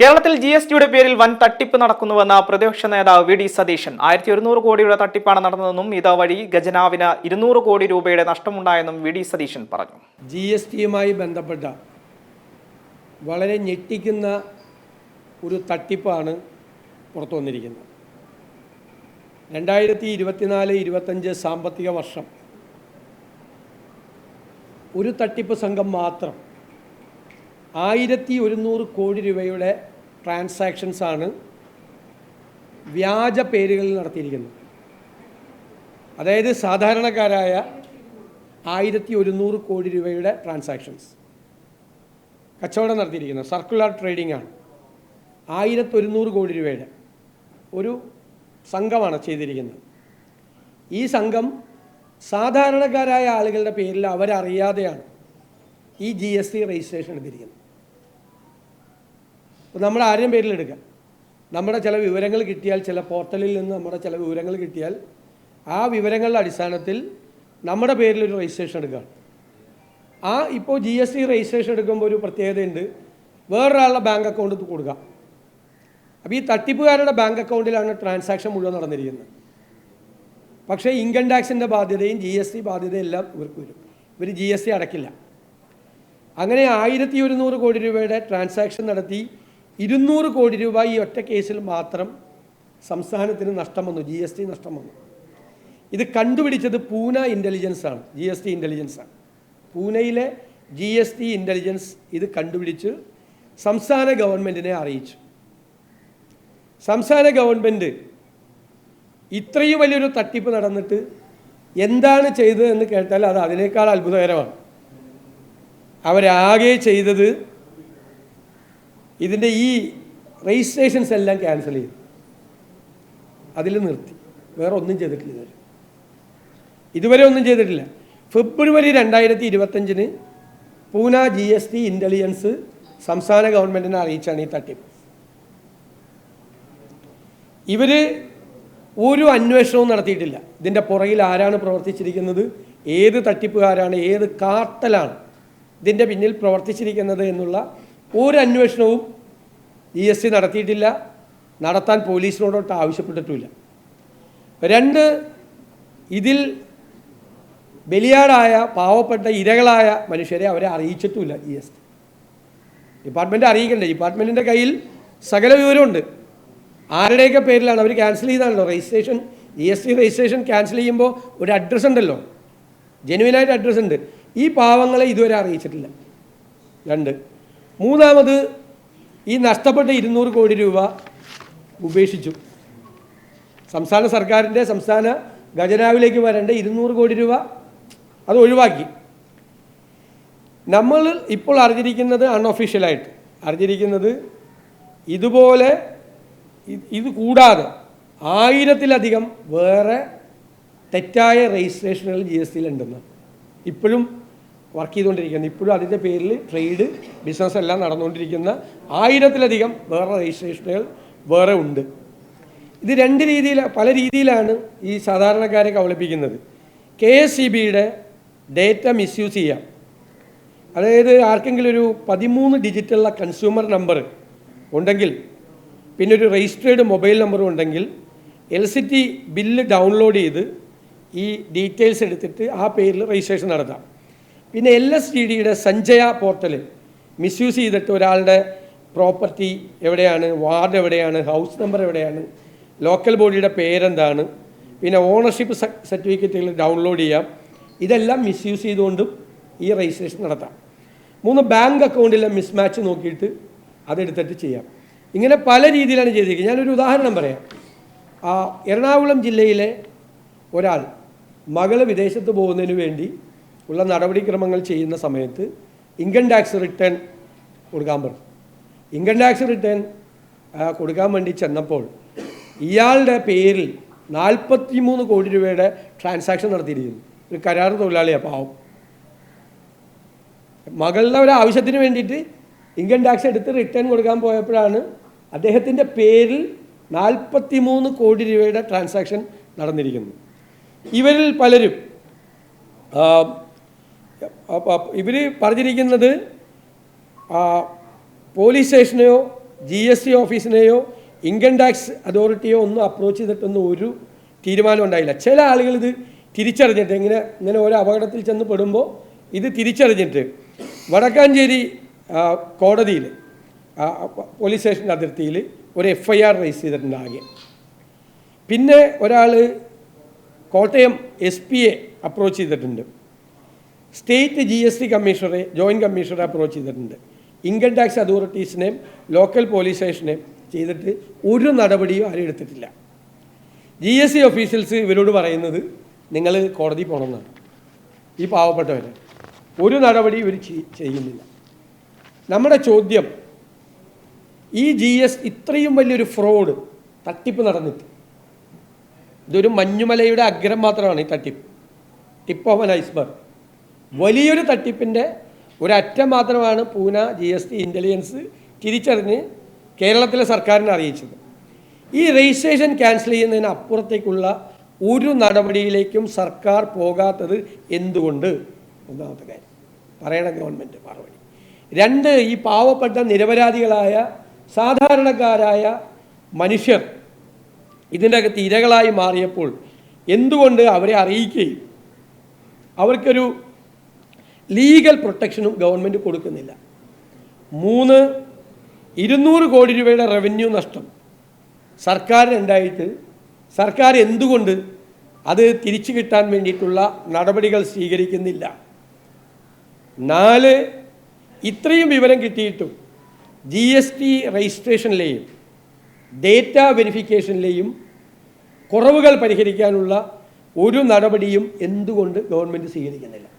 കേരളത്തിൽ G S ടിയുടെ പേരിൽ വൻ തട്ടിപ്പ് നടക്കുന്നുവെന്ന പ്രതിപക്ഷ നേതാവ് വി ഡി സതീശൻ. ആയിരത്തി ഒരുന്നൂറ് കോടിയുടെ തട്ടിപ്പാണ് നടന്നതെന്നും ഇതുവഴി ഖജനാവിന് ഇരുന്നൂറ് കോടി രൂപയുടെ നഷ്ടമുണ്ടായെന്നും വി ഡി സതീശൻ പറഞ്ഞു. ജി എസ് ടിയുമായി ബന്ധപ്പെട്ട വളരെ ഞെട്ടിക്കുന്ന ഒരു തട്ടിപ്പാണ് പുറത്തു വന്നിരിക്കുന്നത്. രണ്ടായിരത്തി ഇരുപത്തിനാല് ഇരുപത്തഞ്ച് സാമ്പത്തിക വർഷം ഒരു തട്ടിപ്പ് സംഘം മാത്രം ആയിരത്തി ഒരുന്നൂറ് കോടി രൂപയുടെ ട്രാൻസാക്ഷൻസാണ് വ്യാജ പേരുകളിൽ നടത്തിയിരിക്കുന്നത്. അതായത് സാധാരണക്കാരായ ആയിരത്തി ഒരുന്നൂറ് കോടി രൂപയുടെ ട്രാൻസാക്ഷൻസ് കച്ചവടം നടത്തിയിരിക്കുന്നത്. സർക്കുലർ ട്രേഡിംഗ് ആണ്. ആയിരത്തൊരുന്നൂറ് കോടി രൂപയുടെ ഒരു സംഘമാണ് ചെയ്തിരിക്കുന്നത്. ഈ സംഘം സാധാരണക്കാരായ ആളുകളുടെ പേരിൽ അവരറിയാതെയാണ് ഈ ജി എസ് ടി രജിസ്ട്രേഷൻ എടുത്തിരിക്കുന്നത്. അപ്പോൾ നമ്മൾ ആരെയും പേരിലെടുക്കാം. നമ്മുടെ ചില വിവരങ്ങൾ കിട്ടിയാൽ ചില പോർട്ടലിൽ നിന്ന് നമ്മുടെ ചില വിവരങ്ങൾ കിട്ടിയാൽ ആ വിവരങ്ങളുടെ അടിസ്ഥാനത്തിൽ നമ്മുടെ പേരിൽ ഒരു രജിസ്ട്രേഷൻ എടുക്കുകയാണ്. ആ ഇപ്പോൾ ജി എസ് ടി രജിസ്ട്രേഷൻ എടുക്കുമ്പോൾ ഒരു പ്രത്യേകതയുണ്ട്. വേറൊരാളുടെ ബാങ്ക് അക്കൗണ്ട് കൊടുക്കാം അപ്പോൾ ഈ തട്ടിപ്പുകാരുടെ ബാങ്ക് അക്കൗണ്ടിലാണ് ട്രാൻസാക്ഷൻ മുഴുവൻ നടന്നിരിക്കുന്നത്. പക്ഷേ ഇൻകം ടാക്സിന്റെ ബാധ്യതയും ജി എസ് ടി ബാധ്യതയും എല്ലാം ഇവർക്ക് വരും. ഇവർ ജി എസ് ടി അടക്കില്ല. അങ്ങനെ ആയിരത്തി ഒരുന്നൂറ് കോടി രൂപയുടെ ട്രാൻസാക്ഷൻ നടത്തി ഇരുന്നൂറ് കോടി രൂപ ഈ ഒറ്റ കേസിൽ മാത്രം സംസ്ഥാനത്തിന് നഷ്ടം വന്നു ജി എസ് ടി നഷ്ടം വന്നു ഇത് കണ്ടുപിടിച്ചത് പൂന ഇന്റലിജൻസ് ആണ് ജി എസ് ടി ഇന്റലിജൻസ് ആണ്. പൂനെയിലെ ജി എസ് ടി ഇന്റലിജൻസ് ഇത് കണ്ടുപിടിച്ച് സംസ്ഥാന ഗവൺമെന്റിനെ അറിയിച്ചു. സംസ്ഥാന ഗവൺമെന്റ് ഇത്രയും വലിയൊരു തട്ടിപ്പ് നടന്നിട്ട് എന്താണ് ചെയ്തതെന്ന് കേട്ടാൽ അത് അതിനേക്കാൾ അത്ഭുതകരമാണ്. അവരാകെ ചെയ്തത് ഇതിന്റെ ഈ രജിസ്ട്രേഷൻസ് എല്ലാം ക്യാൻസൽ ചെയ്തു. അതിൽ നിർത്തി. വേറെ ഒന്നും ചെയ്തിട്ടില്ല ഇതുവരെ. ഇതുവരെ ഒന്നും ചെയ്തിട്ടില്ല. ഫെബ്രുവരി രണ്ടായിരത്തി ഇരുപത്തഞ്ചിന് Pune G S T intelligence സംസ്ഥാന ഗവൺമെന്റിനെ അറിയിച്ചാണ് ഈ തട്ടിപ്പ്. ഇവർ ഒരു അന്വേഷണവും നടത്തിയിട്ടില്ല. ഇതിന്റെ പുറകിൽ ആരാണ് പ്രവർത്തിച്ചിരിക്കുന്നത് ഏത് തട്ടിപ്പുകാരാണ് ഏത് കാർട്ടലാണ് ഇതിന്റെ പിന്നിൽ പ്രവർത്തിച്ചിരിക്കുന്നത് എന്നുള്ള ഒരു അന്വേഷണവും ഇ എസ് സി നടത്തിയിട്ടില്ല. നടത്താൻ പോലീസിനോടൊട്ട് ആവശ്യപ്പെട്ടിട്ടുമില്ല. രണ്ട് ഇതിൽ ബലിയാടായ പാവപ്പെട്ട ഇരകളായ മനുഷ്യരെ അവരെ അറിയിച്ചിട്ടുമില്ല ഇ എസ് ടി ഡിപ്പാർട്ട്മെന്റ് അറിയിക്കണ്ടേ? ഡിപ്പാർട്ട്മെന്റിന്റെ കയ്യിൽ സകല വിവരമുണ്ട്. ആരുടെയൊക്കെ പേരിലാണ് അവർ cancel ചെയ്താണല്ലോ registration E S T registration cancel ചെയ്യുമ്പോൾ ഒരു അഡ്രസ്സ് ഉണ്ടല്ലോ. ജെനുവിനായിട്ട് അഡ്രസ്സ് ഉണ്ട്. ഈ പാവങ്ങളെ ഇതുവരെ അറിയിച്ചിട്ടില്ല. രണ്ട് മൂന്നാമത് ഈ നഷ്ടപ്പെട്ട ഇരുന്നൂറ് കോടി രൂപ ഉപേക്ഷിച്ചു. സംസ്ഥാന സർക്കാരിന്റെ സംസ്ഥാന ഖജനാവിലേക്ക് വരേണ്ട ഇരുന്നൂറ് കോടി രൂപ അത് ഒഴിവാക്കി. നമ്മൾ ഇപ്പോൾ അറിഞ്ഞിരിക്കുന്നത് അൺഒഫീഷ്യലായിട്ട് അറിഞ്ഞിരിക്കുന്നത് ഇതുപോലെ ഇത് കൂടാതെ ആയിരത്തിലധികം വേറെ തെറ്റായ രജിസ്ട്രേഷനുകൾ ജി എസ് ടിയിൽ ഉണ്ടെന്ന് ഇപ്പോഴും വർക്ക് ചെയ്തുകൊണ്ടിരിക്കുന്നത്. ഇപ്പോഴും അതിന്റെ പേരിൽ ട്രേഡ് ബിസിനസ് എല്ലാം നടന്നുകൊണ്ടിരിക്കുന്ന ആയിരത്തിലധികം വേറെ രജിസ്ട്രേഷനുകൾ വേറെ ഉണ്ട്. ഇത് രണ്ട് രീതിയിൽ പല രീതിയിലാണ് ഈ സാധാരണക്കാരെ കബളിപ്പിക്കുന്നത്. കെ എസ് സി ബിയുടെ ഡേറ്റ മിസ്യൂസ് ചെയ്യാം. അതായത് ആർക്കെങ്കിലും ഒരു പതിമൂന്ന് ഡിജിറ്റുള്ള കൺസ്യൂമർ നമ്പർ ഉണ്ടെങ്കിൽ പിന്നെ ഒരു രജിസ്റ്റേർഡ് മൊബൈൽ നമ്പറും ഉണ്ടെങ്കിൽ L C T bill download ചെയ്ത് ഈ ഡീറ്റെയിൽസ് എടുത്തിട്ട് ആ പേരിൽ രജിസ്ട്രേഷൻ നടത്താം. പിന്നെ എൽ എസ് ഡി ഡിയുടെ സഞ്ജയ പോർട്ടൽ മിസ്യൂസ് ചെയ്തിട്ട് ഒരാളുടെ പ്രോപ്പർട്ടി എവിടെയാണ് വാർഡ് എവിടെയാണ് ഹൗസ് നമ്പർ എവിടെയാണ് ലോക്കൽ ബോഡിയുടെ പേരെന്താണ് പിന്നെ ഓണർഷിപ്പ് സർട്ടിഫിക്കറ്റുകൾ ഡൗൺലോഡ് ചെയ്യാം. ഇതെല്ലാം മിസ്യൂസ് ചെയ്തുകൊണ്ടും ഈ രജിസ്ട്രേഷൻ നടത്താം. മൂന്ന് ബാങ്ക് അക്കൗണ്ടിലെ മിസ്മാച്ച് നോക്കിയിട്ട് അതെടുത്തിട്ട് ചെയ്യാം. ഇങ്ങനെ പല രീതിയിലാണ് ചെയ്തിരിക്കുന്നത്. ഞാനൊരു ഉദാഹരണം പറയാം. എറണാകുളം ജില്ലയിലെ ഒരാൾ മകൾ വിദേശത്ത് പോകുന്നതിന് വേണ്ടി ഉള്ള നടപടിക്രമങ്ങൾ ചെയ്യുന്ന സമയത്ത് ഇൻകം ടാക്സ് റിട്ടേൺ കൊടുക്കാൻ പറഞ്ഞു. ഇൻകം ടാക്സ് റിട്ടേൺ കൊടുക്കാൻ വേണ്ടി ചെന്നപ്പോൾ ഇയാളുടെ പേരിൽ നാൽപ്പത്തി മൂന്ന് കോടി രൂപയുടെ ട്രാൻസാക്ഷൻ നടത്തിയിരിക്കുന്നു. ഒരു കരാർ തൊഴിലാളിയാണ് പാവം. മകളുടെ ഒരു ആവശ്യത്തിന് വേണ്ടിയിട്ട് ഇൻകം ടാക്സ് എടുത്ത് റിട്ടേൺ കൊടുക്കാൻ പോയപ്പോഴാണ് അദ്ദേഹത്തിന്റെ പേരിൽ നാൽപ്പത്തി മൂന്ന് കോടി രൂപയുടെ ട്രാൻസാക്ഷൻ നടന്നിരിക്കുന്നു ഇവരിൽ പലരും ഇവർ പറഞ്ഞിരിക്കുന്നത് പോലീസ് സ്റ്റേഷനെയോ ജി എസ് ടി ഓഫീസിനെയോ ഇൻകം ടാക്സ് അതോറിറ്റിയോ ഒന്നും അപ്രോച്ച് ചെയ്തിട്ടൊന്നും ഒരു തീരുമാനം ഉണ്ടായില്ല. ചില ആളുകൾ ഇത് തിരിച്ചറിഞ്ഞിട്ട് ഇങ്ങനെ ഇങ്ങനെ ഓരോ അപകടത്തിൽ ചെന്ന് പെടുമ്പോൾ ഇത് തിരിച്ചറിഞ്ഞിട്ട് വടക്കാഞ്ചേരി കോടതിയിൽ പോലീസ് സ്റ്റേഷന്റെ അതിർത്തിയിൽ ഒരു എഫ് ഐ ആർ രജിസ്റ്റർ ചെയ്തിട്ടുണ്ട് ആകെ പിന്നെ ഒരാൾ കോട്ടയം എസ് പിയെ അപ്രോച്ച് ചെയ്തിട്ടുണ്ട്. സ്റ്റേറ്റ് ജി എസ് ടി കമ്മീഷണറെ ജോയിന്റ് കമ്മീഷണറെ അപ്രോച്ച് ചെയ്തിട്ടുണ്ട്. ഇൻകം ടാക്സ് അതോറിറ്റീസിനെയും ലോക്കൽ പോലീസ് സ്റ്റേഷനെയും ചെയ്തിട്ട് ഒരു നടപടിയും ആരും എടുത്തിട്ടില്ല. ജി എസ് ടി ഓഫീഷ്യൽസ് ഇവരോട് പറയുന്നത് നിങ്ങൾ കോടതി പോകണമെന്നാണ് ഈ പാവപ്പെട്ടവരെ. ഒരു നടപടി ഇവർ ചെയ്- ചെയ്യുന്നില്ല. നമ്മുടെ ചോദ്യം ഈ ജി എസ് ഇത്രയും വലിയൊരു ഫ്രോഡ് തട്ടിപ്പ് നടന്നിട്ട്. ഇതൊരു മഞ്ഞുമലയുടെ അഗ്രം മാത്രമാണ് ഈ തട്ടിപ്പ്. ടിപ്പ് ഓഫ് ഐസ്ബർഗ് വലിയൊരു തട്ടിപ്പിന്റെ ഒരറ്റം മാത്രമാണ് Pune G S T intelligence തിരിച്ചറിഞ്ഞ് കേരളത്തിലെ സർക്കാരിനെ അറിയിച്ചത്. ഈ രജിസ്ട്രേഷൻ ക്യാൻസൽ ചെയ്യുന്നതിന് അപ്പുറത്തേക്കുള്ള ഒരു നടപടിയിലേക്കും സർക്കാർ പോകാത്തത് എന്തുകൊണ്ട്? ഒന്നാമത്തെ കാര്യം പറയണ ഗവൺമെന്റ് മറുപടി. രണ്ട് ഈ പാവപ്പെട്ട നിരപരാധികളായ സാധാരണക്കാരായ മനുഷ്യർ ഇതിന്റെ അകത്ത് ഇരകളായി മാറിയപ്പോൾ എന്തുകൊണ്ട് അവരെ അറിയിക്കുകയും? അവർക്കൊരു ലീഗൽ പ്രൊട്ടക്ഷനും ഗവൺമെന്റ് കൊടുക്കുന്നില്ല. മൂന്ന് ഇരുന്നൂറ് കോടി രൂപയുടെ റവന്യൂ നഷ്ടം. സർക്കാരിനുണ്ടായിട്ട് സർക്കാർ എന്തുകൊണ്ട് അത് തിരിച്ചു കിട്ടാൻ വേണ്ടിയിട്ടുള്ള നടപടികൾ സ്വീകരിക്കുന്നില്ല. നാല് ഇത്രയും വിവരം കിട്ടിയിട്ടും ജി എസ് ടി രജിസ്ട്രേഷനിലെയും ഡേറ്റ വെരിഫിക്കേഷനിലെയും കുറവുകൾ പരിഹരിക്കാനുള്ള ഒരു നടപടിയും എന്തുകൊണ്ട് ഗവൺമെന്റ് സ്വീകരിക്കുന്നില്ല.